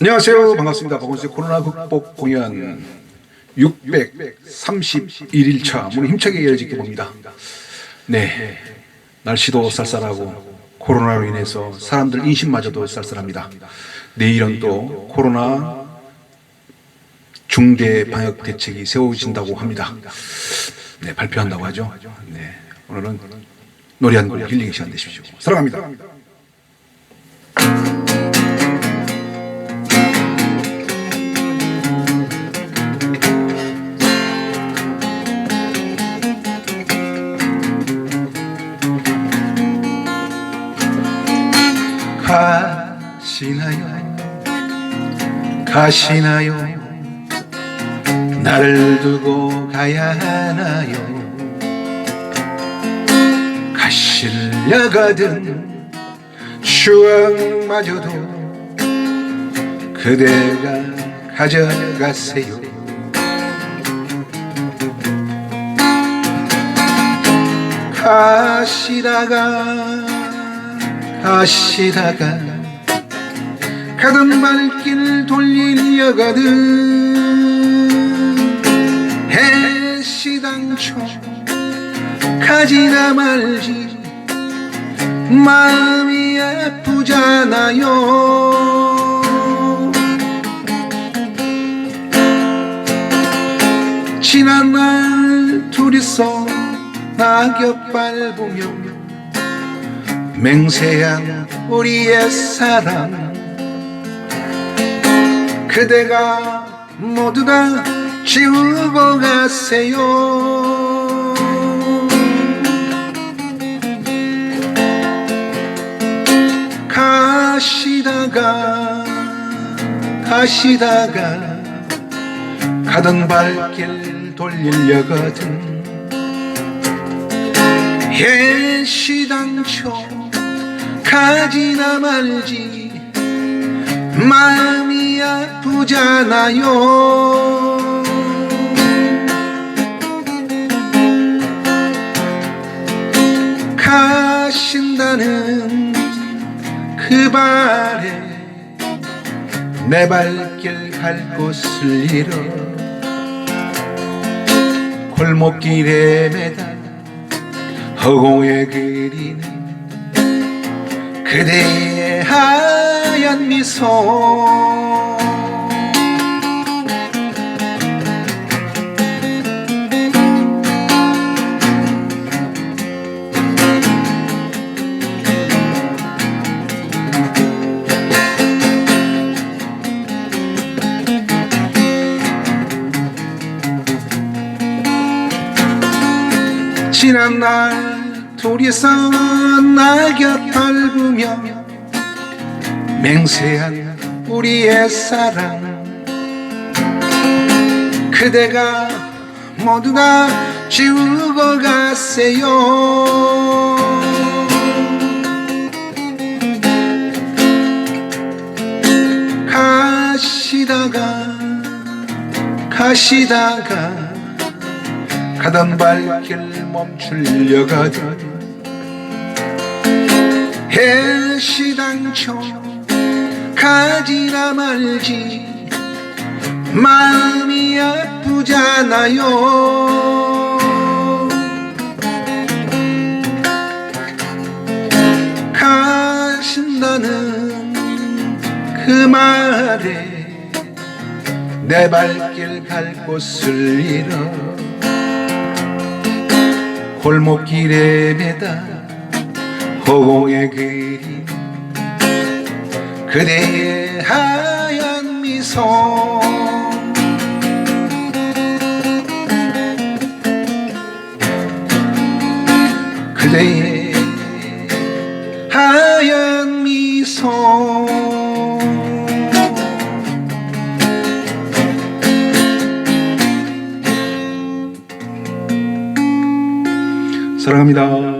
안녕하세요. 반갑습니다. 박원수의 코로나 극복 공연 631일차 문을 힘차게 열어지게 봅니다. 네. 날씨도 쌀쌀하고 코로나로 인해서 사람들 인심마저도 쌀쌀합니다. 내일은 또 코로나 중대 방역 대책이 세워진다고 합니다. 네, 발표한다고 하죠. 네. 오늘은 노래 한 곡 힐링의 시간 되십시오. 사랑합니다. 가시나요? 가시나요? 나를 두고 가야 하나요? 가실려거든 추억마저도 그대가 가져가세요. 가시다가 가시다가 가던 발길 돌리려거든 해시당초 가지나 말지 마음이 아프잖아요. 지난 날 둘이서 낙엽 밟으며 맹세한 우리의 사랑 그대가 모두 다 지우고 가세요. 가시다가 가시다가 가던 발길 돌리려거든. 예시당초 가지나 말지 마음이 아프잖아요. 가신다는 그 발에 내 발길 갈 곳을 잃어 골목길에 매달 허공에 그리는 그대의 하 얀 미소. 지난 날 둘이서 낙엽 밟으며 맹세한 우리의 사랑. 그대가 모두가 지우고 가세요. 가시다가 가시다가 가던 발길 멈추려거든 해시당초 가지나 말지. 마음이 아프잖아요. 가신다는 그 말에 내 발길 갈 곳을 잃어 골목길에 매다 허공에 그린 그대의 하얀 미소 그대의 하얀 미소 사랑합니다.